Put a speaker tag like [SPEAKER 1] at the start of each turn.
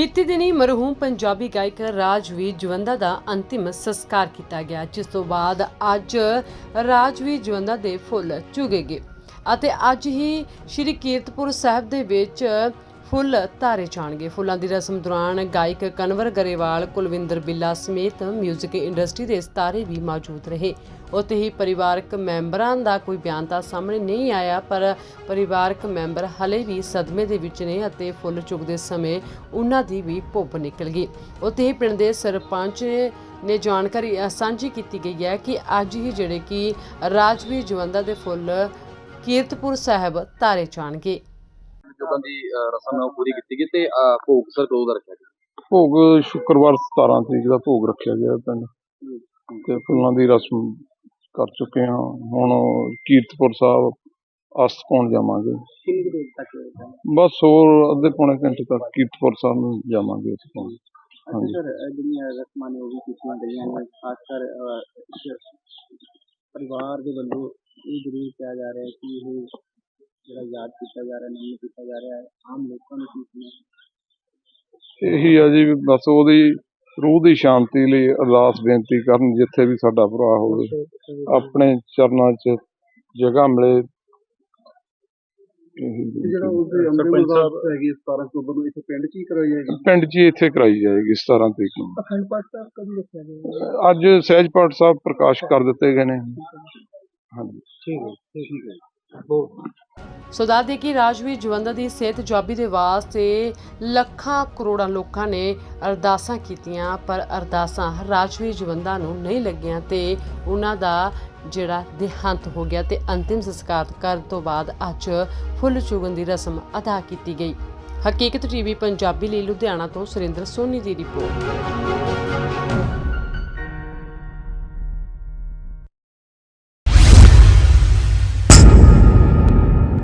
[SPEAKER 1] ਬੀਤੀ ਦਿਨੀ ਮਰਹੂਮ ਪੰਜਾਬੀ ਗਾਇਕ ਰਾਜਵੀਰ ਜਵੰਦਾ ਦਾ ਅੰਤਿਮ ਸੰਸਕਾਰ ਕੀਤਾ ਗਿਆ, ਜਿਸ ਤੋਂ ਬਾਅਦ ਅੱਜ ਰਾਜਵੀਰ ਜਵੰਦਾ ਦੇ ਫੁੱਲ ਚੁਗੇ ਗਏ ਅਤੇ ਅੱਜ ਹੀ ਸ਼੍ਰੀ ਕੀਰਤਪੁਰ ਸਾਹਿਬ ਦੇ ਵਿੱਚ ਫੁੱਲ ਧਾਰੇ ਜਾਣਗੇ। ਫੁੱਲਾਂ ਦੀ ਰਸਮ ਦੌਰਾਨ ਗਾਇਕ ਕਨਵਰ ਗਰੇਵਾਲ, ਕੁਲਵਿੰਦਰ ਬਿੱਲਾ ਸਮੇਤ 뮤직 ਇੰਡਸਟਰੀ ਦੇ ਸਿਤਾਰੇ ਵੀ ਮੌਜੂਦ ਰਹੇ। ਉੱਥੇ ਹੀ ਪਰਿਵਾਰਕ ਮੈਂਬਰਾਂ ਦਾ ਕੋਈ ਬਿਆਨ ਤਾਂ ਸਾਹਮਣੇ ਨਹੀਂ ਆਇਆ ਪਰ ਪਰਿਵਾਰਕ ਮੈਂਬਰ ਹਲੇ ਵੀ ਸਦਮੇ ਦੇ ਵਿੱਚ ਨੇ ਅਤੇ ਫੁੱਲ ਚੁਗਦੇ ਸਮੇਂ ਉਹਨਾਂ ਦੀ ਵੀ ਭੁੱਬ ਨਿਕਲ ਗਈ। ਉੱਥੇ ਹੀ ਪਿੰਡ ਦੇ ਸਰਪੰਚ ਨੇ ਜਾਣਕਾਰੀ ਸਾਂਝੀ ਕੀਤੀ ਗਈ ਹੈ ਕਿ ਅੱਜ ਹੀ ਜਿਹੜੇ ਕਿ ਰਾਜਵੀਰ ਜਵੰਦਾ ਦੇ ਫੁੱਲ ਕੀਰਤਪੁਰ ਸਾਹਿਬ ਧਾਰੇ ਜਾਣਗੇ।
[SPEAKER 2] ਜਦੋਂ ਦੀ ਰਸਮ ਉਹ ਪੂਰੀ ਕੀਤੀ ਗਈ ਤੇ ਭੋਗ ਸਰ ਕਦੋਂ ਦਾ ਰੱਖਿਆ ਗਿਆ?
[SPEAKER 3] ਭੋਗ ਸ਼ੁੱਕਰਵਾਰ 17 ਤਰੀਕ ਦਾ ਭੋਗ ਰੱਖਿਆ ਗਿਆ ਪਿੰਡ। ਤੇ ਫੁੱਲਾਂ ਦੀ ਰਸਮ ਕਰ ਚੁੱਕੇ ਹਾਂ। ਹੁਣ ਕੀਰਤਪੁਰ ਸਾਹਿਬ ਅਸਤ ਪਾਉਣ ਜਾਵਾਂਗੇ?
[SPEAKER 2] ਕਿੰਨੀ ਦੇਰ ਤੱਕ ਹੋਏਗਾ?
[SPEAKER 3] ਬਸ ਹੋਰ ਅੱਧੇ ਪੌਣੇ ਘੰਟੇ ਤੱਕ ਕੀਰਤਪੁਰ ਸਾਹਿਬ ਨੂੰ ਜਾਵਾਂਗੇ ਅਸੀਂ ਪਾਉਣ ਹਾਂਜੀ।
[SPEAKER 2] ਸਰ ਜਿਹੜੀਆਂ ਰਸਮਾਂ ਨੇ ਉਹ ਵੀ ਕੀਤੀਆਂ ਗਈਆਂ ਨੇ। ਖਾਸ ਕਰ ਅਹ, ਇੱਕ ਪਰਿਵਾਰ ਦੇ ਵੱਲੋਂ ਇਹ ਜ਼ਰੂਰ ਕਿਹਾ ਜਾ ਰਿਹਾ ਹੈ ਕਿ ਇਹ ਜਿਹੜਾ ਯਾਦ ਕੀਤਾ ਜਾ ਰਿਹਾ ਨਹੀਂ ਕੀਤਾ ਜਾ ਰਿਹਾ ਹੈ। ਆਮ ਲੋਕਾਂ ਨੂੰ ਕੀ
[SPEAKER 3] ਇਹੀ ਆ ਜੀ ਬਸ ਉਹਦੀ ਰੂਹ ਦੀ ਸ਼ਾਂਤੀ ਲਈ ਅਰਦਾਸ ਬੇਨਤੀ ਕਰਨ ਜਿੱਥੇ ਵੀ ਸਾਡਾ ਭਰਾ ਹੋਵੇ। ਆਪਣੇ ਚਰਨਾਂ 'ਚ ਜਗ੍ਹਾ ਮਿਲੇ।
[SPEAKER 2] ਜਿਹੜਾ ਉਹਦੇ ਅੰਦਰ ਸਾਹਿਬ ਹੈਗੀ 17 ਅਕਤੂਬਰ ਨੂੰ ਇੱਥੇ ਪਿੰਡ 'ਚ ਹੀ ਕਰਵਾਈ ਜਾਏਗੀ?
[SPEAKER 3] ਪਿੰਡ 'ਚ ਹੀ ਇੱਥੇ ਕਰਾਈ ਜਾਏਗੀ 17 ਤਰੀਕ ਨੂੰ।
[SPEAKER 2] ਅਖੰਡ ਪਾਠ ਸਾਹਿਬ ਕਦੋਂ ਰੱਖਿਆ ਜਾਏਗਾ
[SPEAKER 3] ਅੱਜ ਸਹਿਜ ਪਾਠ ਸਾਹਿਬ ਪ੍ਰਕਾਸ਼ ਕਰ ਦਿੱਤੇ ਗਏ ਨੇ। ਹਾਂਜੀ।
[SPEAKER 2] ਠੀਕ ਹੈ ਠੀਕ ਹੈ।
[SPEAKER 1] ਸੋ ਦੱਸ ਦੇ ਕਿ ਰਾਜਵੀਰ ਜਵੰਦਾ ਦੀ ਸਿਹਤ ਜਾਬੀ ਦੇ ਵਾਸਤੇ ਲੱਖਾਂ ਕਰੋੜਾਂ ਲੋਕਾਂ ਨੇ ਅਰਦਾਸਾਂ ਕੀਤੀਆਂ, ਪਰ ਅਰਦਾਸਾਂ ਰਾਜਵੀਰ ਜਵੰਦਾ ਨੂੰ ਨਹੀਂ ਲੱਗੀਆਂ ਤੇ ਉਹਨਾਂ ਦਾ ਜਿਹੜਾ ਦੇਹਾਂਤ ਹੋ ਗਿਆ ਤੇ ਅੰਤਿਮ ਸੰਸਕਾਰ ਕਰਨ ਤੋਂ ਬਾਅਦ ਅੱਜ ਫੁੱਲ ਚੁਗਣ ਦੀ ਰਸਮ ਅਦਾ ਕੀਤੀ ਗਈ। ਹਕੀਕਤ ਟੀਵੀ, ਪੰਜਾਬੀ ਲਈ ਲੁਧਿਆਣਾ ਤੋਂ ਸੁਰਿੰਦਰ ਸੋਨੀ ਦੀ ਰਿਪੋਰਟ।